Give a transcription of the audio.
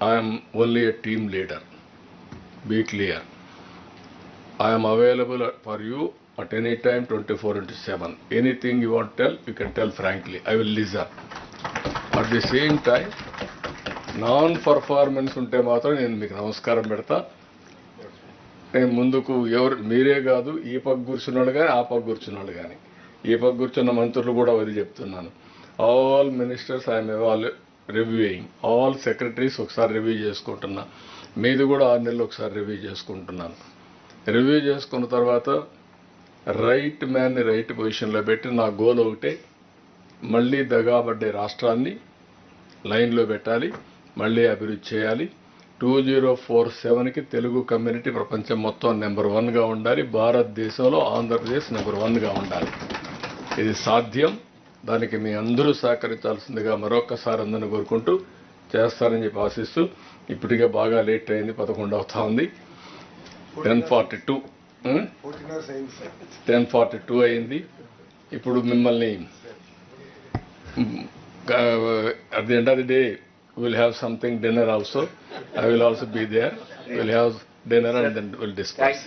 I am only a team leader. Be clear. I am available for you at any time 24 into 7. Anything you want to tell, you can tell frankly. I will listen. At the same time, non performance ఉంటే మాత్రం నేను మీకు నమస్కారం పెడతా నేను ముందుకు ఎవరు మీరే కాదు ఈ పక్క కూర్చున్నాడు కానీ ఆ పక్క కూర్చున్నాడు కానీ ఈ పక్క కూర్చున్న మంత్రులు కూడా వదిలి చెప్తున్నాను all ministers I'm all reviewing all secretaries ఒకసారి రివ్యూ చేసుకుంటున్నా. మీది కూడా ఆరు నెలలు ఒకసారి రివ్యూ చేసుకుంటున్నాను. రివ్యూ చేసుకున్న తర్వాత రైట్ మ్యాన్ని రైట్ పొజిషన్లో పెట్టి నా గోల్ ఒకటే మళ్ళీ దగాబడ్డే రాష్ట్రాన్ని లైన్లో పెట్టాలి మళ్ళీ అభివృద్ధి చేయాలి. టూ జీరో ఫోర్ సెవెన్కి తెలుగు కమ్యూనిటీ ప్రపంచం మొత్తం నెంబర్ వన్గా ఉండాలి. భారతదేశంలో ఆంధ్రప్రదేశ్ నెంబర్ వన్గా ఉండాలి. ఇది సాధ్యం. దానికి మీ అందరూ సహకరించాల్సిందిగా మరొక్కసారి అందరిని కోరుకుంటూ చేస్తారని చెప్పి ఆశిస్తూ ఇప్పటికే బాగా లేట్ అయింది పదకొండు అవుతా ఉంది. Ten forty two ten forty two అయింది. ఇప్పుడు మిమ్మల్ని at the end of the day will have something dinner also I will also be there will have dinner and then will discuss.